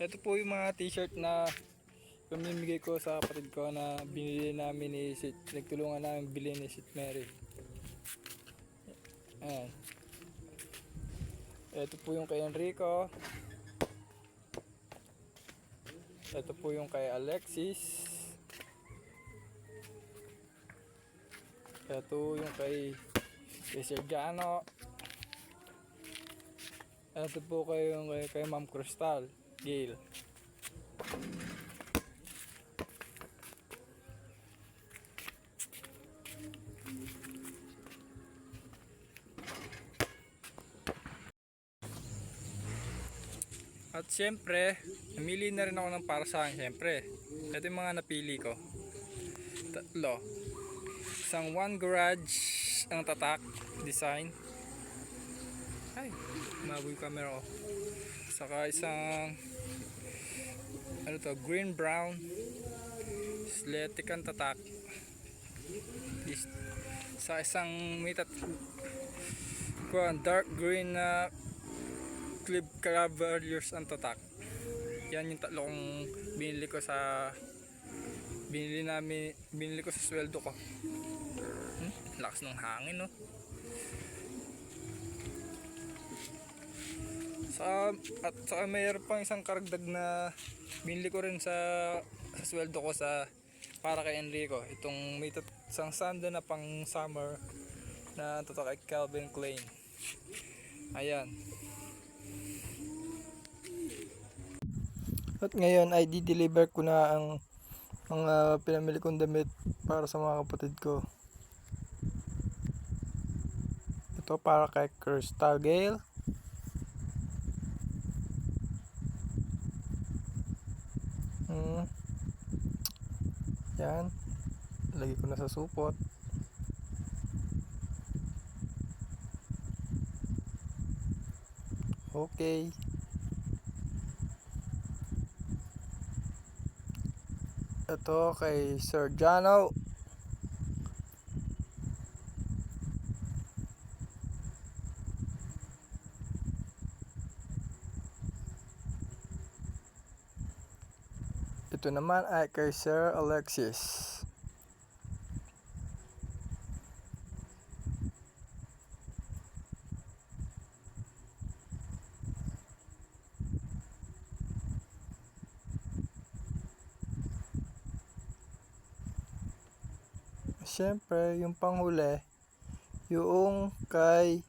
Ito po yung mga t-shirt na pamimigay ko sa kapatid ko na binili namin ni Sit. Nagtulungan namin bilhin ni Sit Mary. Ayan. Ito po yung kay Enrico. Ito po yung kay Alexis. Ito yung kay, kay. Ito po kay, kay, kay Ma'am Crystal. Gail. At syempre, namili na rin ako ng para sa akin syempre. Ito yung mga napili ko. Tatlo. Isang one garage ang tatak design. Ay, yung camera ko. Saka isang ano to, green brown athletic ang tatak. Sa isang may tat kuwan, dark green na clip cavaliers ang tatak. Yan yung tatlo kong binili ko sa binili namin binili ko sa sweldo ko. Hmm? Lakas ng hangin no. Sa at saka mayroon pang isang karagdag na binili ko rin sa sa sweldo ko sa para kay Enrico. Itong may isang sando na pang summer na toto kay Calvin Klein. Ayan. At ngayon ay di-deliver ko na ang mga pinamili kong damit para sa mga kapatid ko. Ito para kay Crystal Yan. Lagi ko na sa supot. Okay. Ito kay Sir Jano. Ito naman ay kay Sir Alexis. Siyempre, yung panghuli, yung kay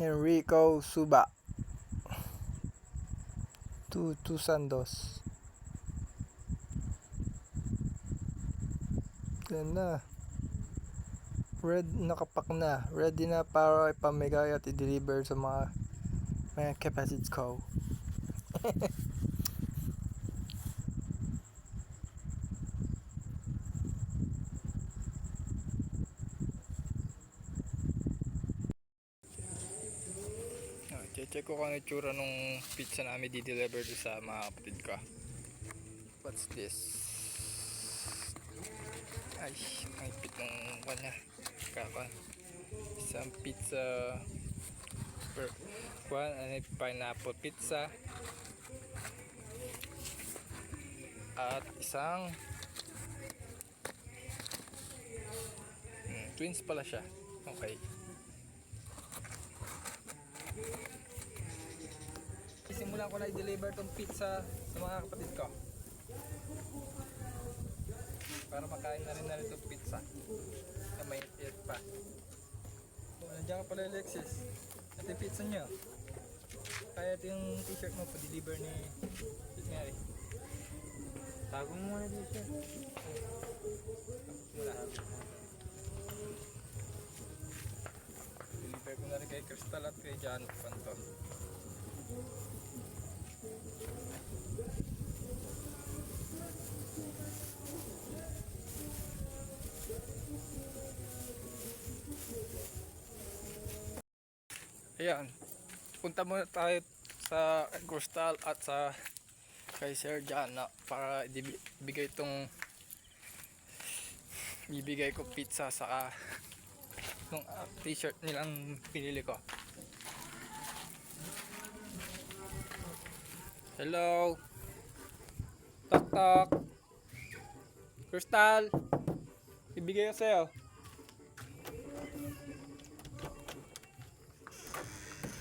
Enrico Suba. Tu, tu Sandos. Yan na. Red, nakapak na. Ready na para ipamigay at i-deliver sa mga mga capacity ko. Ah, check ko kung ano yung tsura nung pizza namin di-deliver sa mga kapatid ko. What's this? Ng kanya. Kaka. Isang pizza per one and pineapple pizza. At isang hmm, twins pala siya. Okay. Simulan ko na i-deliver tong pizza sa mga kapatid ko. Para makain na rin na rin itong pizza. Na may it pa. Oh, nandiyan ka pala Alexis. Ito yung pizza niyo. Kaya ito yung t-shirt mo pa-deliver ni Sis Mary. Tago mo muna dito siya. Muna. Deliver ko na rin kay Crystal at kay John Panton. Ayan. Punta muna tayo sa Crystal at sa kay Sir John na para ibi- ibigay itong ibigay ko pizza sa yung ah, t-shirt nilang pinili ko. Hello. Tok tok. Crystal. Ibigay ko sa'yo.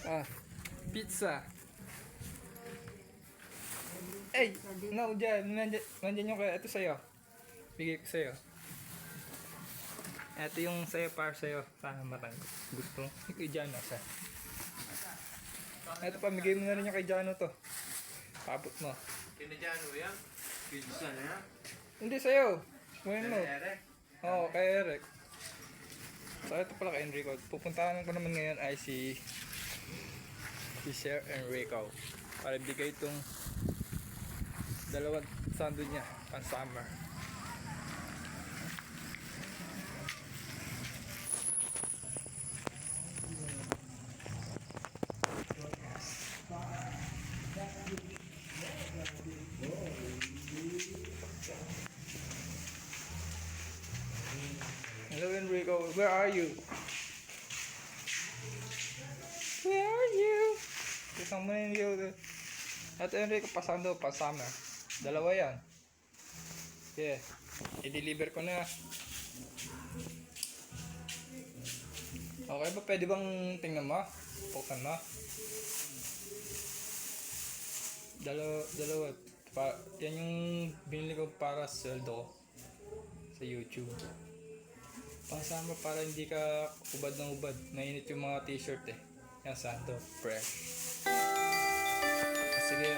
Ah, pizza. Ay, no, dyan. Nandyan, nandyan yung kaya. Ito sa'yo. Bigay ko sa'yo. Ito yung sa'yo para sa'yo. Sana matang gusto. Kay Jano sa. Ito pa, bigay mo na rin yung kay Jano to. Papot mo. Kinadyan mo yan? Pizza na yan? Hindi sa'yo. Kunin mo. Oo, kay Eric. So, ito pala kay Enrico. Pupuntahan ko naman ngayon ay si si Sir Enrico para ibigay itong dalawang sando niya pang summer. Hello Enrico, where are you? Isang yung video. At Enrico, pasando pa summer. Dalawa yan. Yeah. I-deliver ko na. Okay ba? Pwede bang tingnan mo? Buksan mo? Dalawa, dalawa. Pa, yan yung binili ko para sweldo sa YouTube. Pangsama para hindi ka ubad ng ubad. Mainit yung mga t-shirt eh. Yan, sando. Fresh. Sige,